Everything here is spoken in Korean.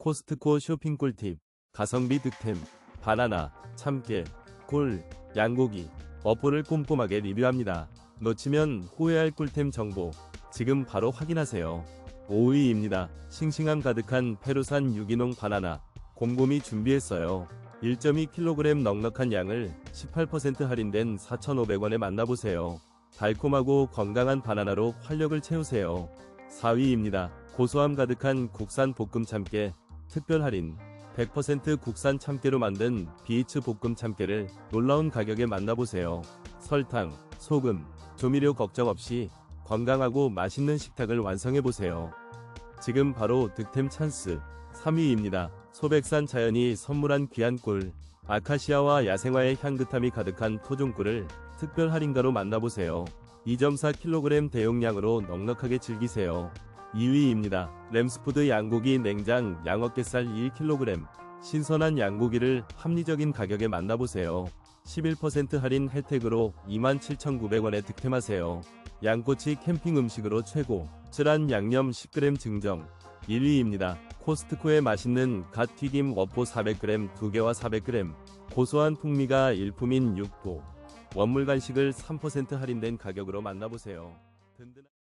코스트코 쇼핑 꿀팁, 가성비 득템, 바나나, 참깨, 꿀, 양고기, 어포를 꼼꼼하게 리뷰합니다. 놓치면 후회할 꿀템 정보, 지금 바로 확인하세요. 5위입니다. 싱싱함 가득한 페루산 유기농 바나나, 곰곰이 준비했어요. 1.2kg 넉넉한 양을 18% 할인된 4,500원에 만나보세요. 달콤하고 건강한 바나나로 활력을 채우세요. 4위입니다. 고소함 가득한 국산 볶음 참깨, 특별 할인. 100% 국산 참깨로 만든 비이츠 볶음 참깨를 놀라운 가격에 만나보세요. 설탕, 소금, 조미료 걱정 없이 건강하고 맛있는 식탁을 완성해보세요. 지금 바로 득템 찬스 3위입니다. 소백산 자연이 선물한 귀한 꿀 아카시아와 야생화의 향긋함이 가득한 토종꿀을 특별 할인가로 만나보세요. 2.4kg 대용량으로 넉넉하게 즐기세요. 2위입니다. 램스푸드 양고기 냉장 양어깨살 1kg 신선한 양고기를 합리적인 가격에 만나보세요. 11% 할인 혜택으로 27,900원에 득템하세요. 양꼬치 캠핑 음식으로 최고, 쯔란 양념 10g 증정. 1위입니다. 코스트코의 맛있는 갓 튀김 워포 400g 2개와 400g. 고소한 풍미가 일품인 육포. 원물 간식을 3% 할인된 가격으로 만나보세요. 든든한